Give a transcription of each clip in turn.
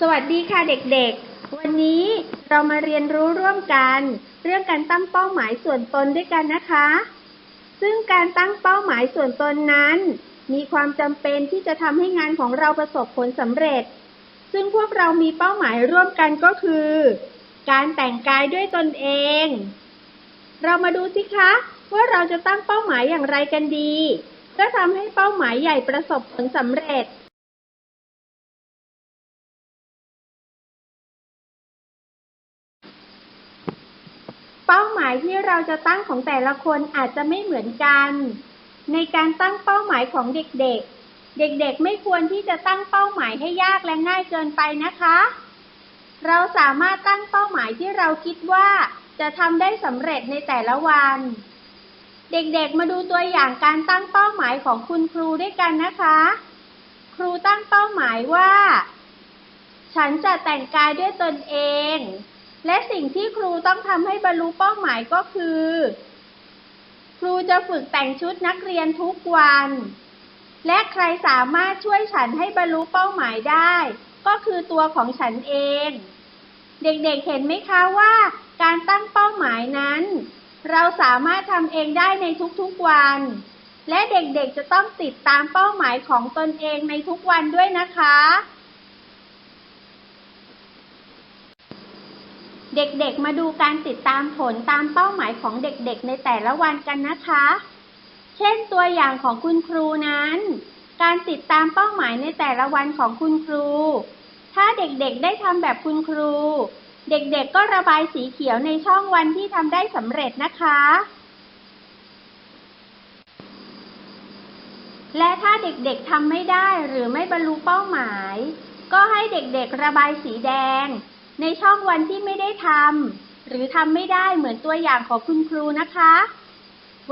สวัสดีค่ะเด็กๆ วันนี้เรามาเรียนรู้ร่วมกัน เรื่องการตั้งเป้าหมายส่วนตนด้วยกันนะคะ ซึ่งการตั้งเป้าหมายส่วนตนนั้น มีความจำเป็นที่จะทำให้งานของเราประสบผลสำเร็จ ซึ่งพวกเรามีเป้าหมายร่วมกันก็คือ การแต่งกายด้วยตนเอง เรามาดูสิคะว่าเราจะตั้งเป้าหมายอย่างไรกันดี เพื่อทำให้เป้าหมายใหญ่ประสบผลสำเร็จ เป้าหมายที่เราจะตั้งของแต่ละคนอาจจะไม่เหมือนกัน ในการตั้งเป้าหมายของเด็กๆ เด็กๆ ไม่ควรที่จะตั้งเป้าหมายให้ยากและง่ายเกินไปนะคะ เราสามารถตั้งเป้าหมายที่เราคิดว่าจะทำได้สำเร็จในแต่ละวัน เด็กๆ มาดูตัวอย่างการตั้งเป้าหมายของคุณครูด้วยกันนะคะ ครูตั้งเป้าหมายว่า ฉันจะแต่งกายด้วยตนเอง และสิ่งที่ครูต้องทำให้บรรลุเป้าหมายก็คือ ครูจะฝึกแต่งชุดนักเรียนทุกวัน และใครสามารถช่วยฉันให้บรรลุเป้าหมายได้ ก็คือตัวของฉันเอง เด็กๆเห็นไหมคะว่าการตั้งเป้าหมายนั้น เราสามารถทำเองได้ในทุกๆวัน และเด็กๆจะต้องติดตามเป้าหมายของตนเองในทุกวันด้วยนะคะ เด็กๆ มาดูการติดตามผลตามเป้าหมายของเด็กๆ ในแต่ละวันกันนะคะ เช่นตัวอย่างของคุณครูนั้น การติดตามเป้าหมายในแต่ละวันของคุณครู ถ้าเด็กๆ ได้ทำแบบคุณครู เด็กๆ ก็ระบายสีเขียวในช่องวันที่ทำได้สำเร็จนะคะ และถ้าเด็กๆทำไม่ได้หรือไม่บรรลุเป้าหมาย ก็ให้เด็กๆ ระบายสีแดง ในช่องวันที่ไม่ได้ทำหรือทำไม่ได้เหมือนตัวอย่างของคุณครูนะคะ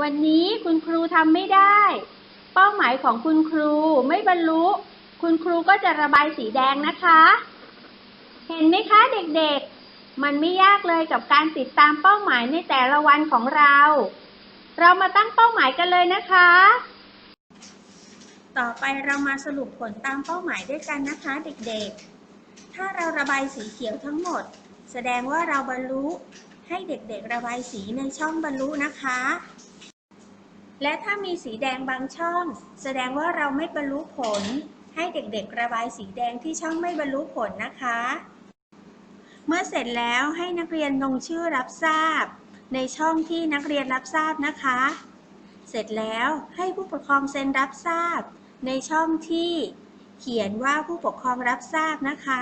วันนี้คุณครูทำไม่ได้ เป้าหมายของคุณครูไม่บรรลุ คุณครูก็จะระบายสีแดงนะคะ เห็นไหมคะเด็กๆ มันไม่ยากเลยกับการติดตามเป้าหมายในแต่ละวันของเรา เรามาตั้งเป้าหมายกันเลยนะคะ ต่อไปเรามาสรุปผลตามเป้าหมายด้วยกันนะคะ เด็กๆ ถ้าเราระบายสีเขียวทั้งหมด แสดงว่าเราบรรลุให้เด็กๆ ระบายสีในช่องบรรลุนะคะ และถ้ามีสีแดงบางช่อง แสดงว่าเราไม่บรรลุผล ให้เด็กๆ ระบายสีแดงที่ช่องไม่บรรลุผลนะคะ เมื่อเสร็จแล้วให้นักเรียนลงชื่อรับทราบ ในช่องที่นักเรียนรับทราบนะคะ เสร็จแล้วให้ผู้ปกครองเซ็นรับทราบ ในช่องที่ เขียนว่าผู้ปกครองรับทราบนะคะ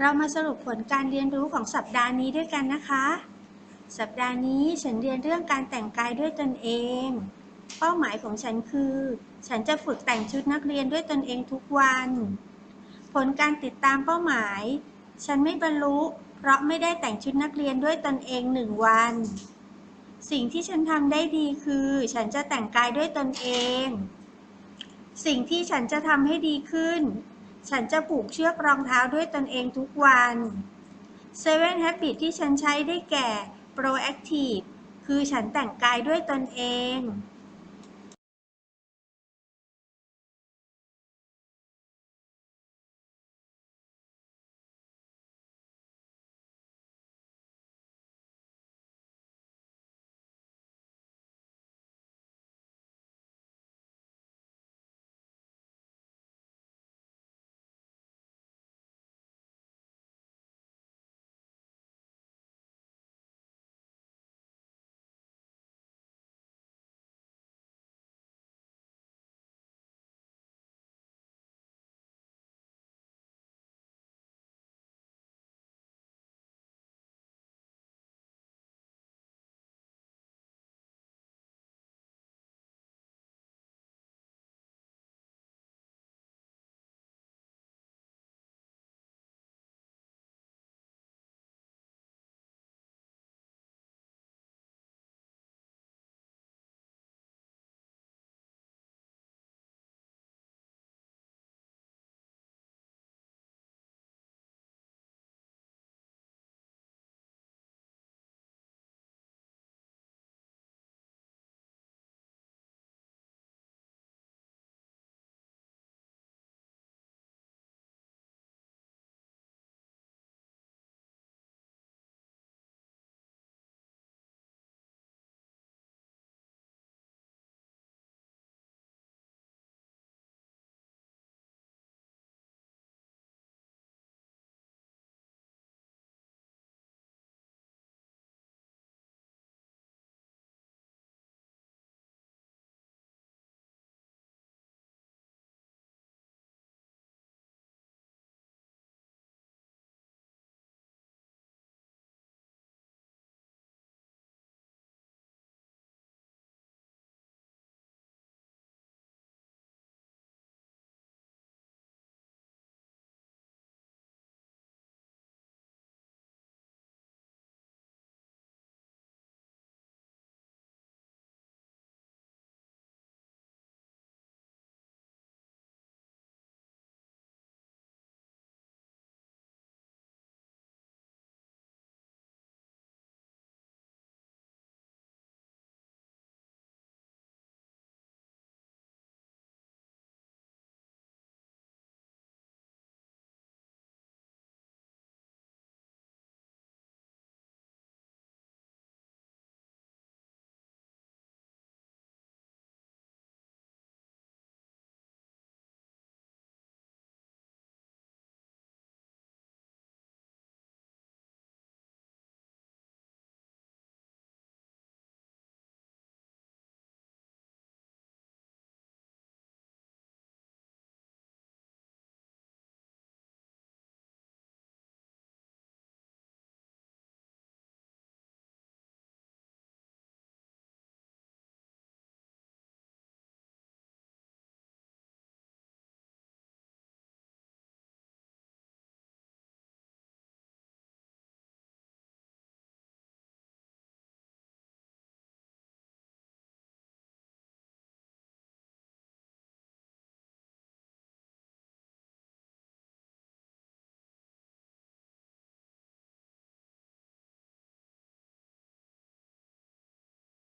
เรามาสรุปผลการเรียนรู้ของสัปดาห์นี้ด้วยกันนะคะ สัปดาห์นี้ฉันเรียนเรื่องการแต่งกายด้วยตนเอง เป้าหมายของฉันคือ ฉันจะฝึกแต่งชุดนักเรียนด้วยตนเองทุกวัน ผลการติดตามเป้าหมาย ฉันไม่บรรลุ เพราะไม่ได้แต่งชุดนักเรียนด้วยตนเองหนึ่งวัน สิ่งที่ฉันทำได้ดีคือ ฉันจะแต่งกายด้วยตนเอง สิ่งที่ฉันจะทำให้ดีขึ้น ฉันจะผูกเชือกรองเท้าด้วยตนเองทุกวัน 7 Habits ที่ฉันใช้ได้แก่ Proactive คือฉันแต่งกายด้วยตนเอง